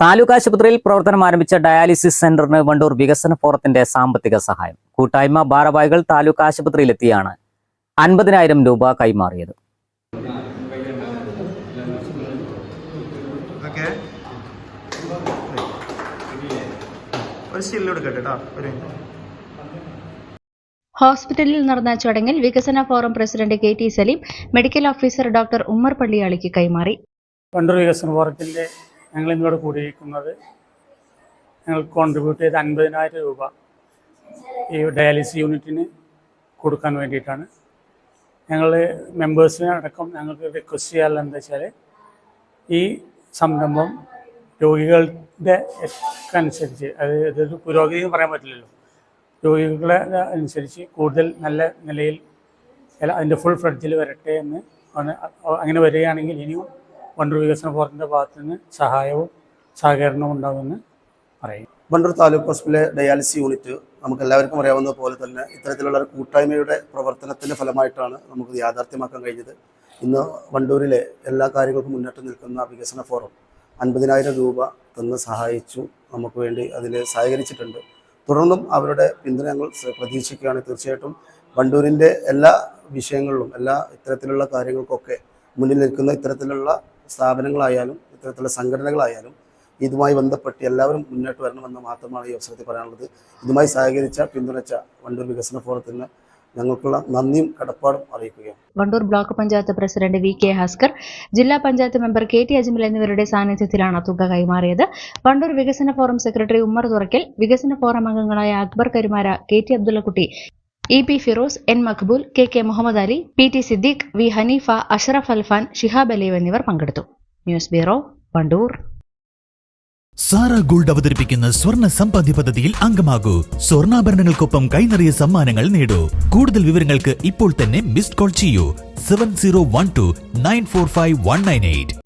താലൂക്ക് ആശുപത്രിയിൽ പ്രവർത്തനം ആരംഭിച്ച ഡയാലിസിസ് സെന്ററിന് വണ്ടൂർ വികസന ഫോറത്തിന്റെ സാമ്പത്തിക സഹായം. കൂട്ടായ്മ ഭാരവാഹികൾ താലൂക്ക് ആശുപത്രിയിലെത്തിയാണ് അൻപതിനായിരം രൂപ കൈമാറിയത്. ഹോസ്പിറ്റലിൽ നടന്ന ചടങ്ങിൽ വികസന forum president K T Saleem medical officer doctor Ummer പള്ളിയാളിക്ക് കൈമാറി. വണ്ടൂർ വികസന ഫോറത്തിന്റെ ഞങ്ങൾ ഇന്നിവിടെ കൂടിയിരിക്കുന്നത് ഞങ്ങൾ കോൺട്രിബ്യൂട്ട് ചെയ്ത അൻപതിനായിരം രൂപ ഈ ഡയാലിസിസ് യൂണിറ്റിന് കൊടുക്കാൻ വേണ്ടിയിട്ടാണ്. ഞങ്ങൾ മെമ്പേഴ്സിനെ അടക്കം ഞങ്ങൾക്ക് റിക്വസ്റ്റ് ചെയ്യാറില്ല എന്താ വെച്ചാൽ ഈ സംരംഭം രോഗികളുടെ അനുസരിച്ച് അത് ഇതൊരു പുരോഗതി എന്ന് പറയാൻ പറ്റില്ലല്ലോ. രോഗികളെ അനുസരിച്ച് കൂടുതൽ നല്ല നിലയിൽ അതിന്റെ ഫുൾ ഫ്ലഡ്ജിൽ വരട്ടെ എന്ന് അങ്ങനെ വരികയാണെങ്കിൽ ഇനിയും വണ്ടൂർ വികസന ഫോറത്തിന്റെ ഭാഗത്തു നിന്ന് സഹായവും സഹകരണവും ഉണ്ടാകുമെന്ന് പറയും. വണ്ടൂർ താലൂക്ക് ഹോസ്പിറ്റലിലെ ഡയാലിസിസ് യൂണിറ്റ് നമുക്ക് എല്ലാവർക്കും അറിയാവുന്ന പോലെ തന്നെ ഇത്തരത്തിലുള്ള ഒരു കൂട്ടായ്മയുടെ പ്രവർത്തനത്തിന്റെ ഫലമായിട്ടാണ് നമുക്ക് യാഥാർത്ഥ്യമാക്കാൻ കഴിഞ്ഞത്. ഇന്ന് വണ്ടൂരിലെ എല്ലാ കാര്യങ്ങൾക്കും മുന്നോട്ട് നിൽക്കുന്ന വികസന ഫോറം അൻപതിനായിരം രൂപ തന്ന് സഹായിച്ചു. നമുക്ക് വേണ്ടി അതിൽ സഹകരിച്ചിട്ടുണ്ട്. തുടർന്നും അവരുടെ പിന്തുണ പ്രതീക്ഷിക്കുകയാണ് തീർച്ചയായിട്ടും. വണ്ടൂരിന്റെ എല്ലാ വിഷയങ്ങളിലും എല്ലാ ഇത്തരത്തിലുള്ള കാര്യങ്ങൾക്കൊക്കെ മുന്നിൽ നിൽക്കുന്ന ഇത്തരത്തിലുള്ള സ്ഥാപനങ്ങളായാലും ഇത്തരത്തിലുള്ള സംഘടനകളായാലും ഇതുമായി ബന്ധപ്പെട്ട് എല്ലാവരും മുന്നോട്ട് വരണമെന്ന് മാത്രമാണ് ഈ അവസരത്തിൽ പറയാനുള്ളത്. ഇതുമായി സഹകരിച്ച പിന്തുണച്ച വണ്ടൂർ വികസന ഫോറത്തിന് ഞങ്ങൾക്കുള്ള നന്ദിയും കടപ്പാടും അറിയിക്കുകയാണ്. Wandoor block panchayat president V K Haskar ജില്ലാ panchayat member K T Ajmal എന്നിവരുടെ സാന്നിധ്യത്തിലാണ് തുക കൈമാറിയത്. വണ്ടൂർ വികസന ഫോറം സെക്രട്ടറി ഉമ്മർ തുറക്കൽ വികസന ഫോറം അംഗങ്ങളായ Akbar Karumara K T Abdullakutty E P Firoz N Maqbool K K Muhammad Ali P T Siddique V Haneefa Ashraf Alfan Shihab Aleev എന്നിവർ പങ്കെടുത്തു. News bureau Wandoor Sara gold അവതരിപ്പിക്കുന്ന സ്വർണ സമ്പാദ്യ പദ്ധതിയിൽ അംഗമാകൂ. സ്വർണാഭരണങ്ങൾക്കൊപ്പം കൈനിറിയ സമ്മാനങ്ങൾ നേടൂ. കൂടുതൽ വിവരങ്ങൾക്ക് ഇപ്പോൾ തന്നെ മിസ്ഡ് കോൾ ചെയ്യൂ. Seven zero one two nine four five one nine eight.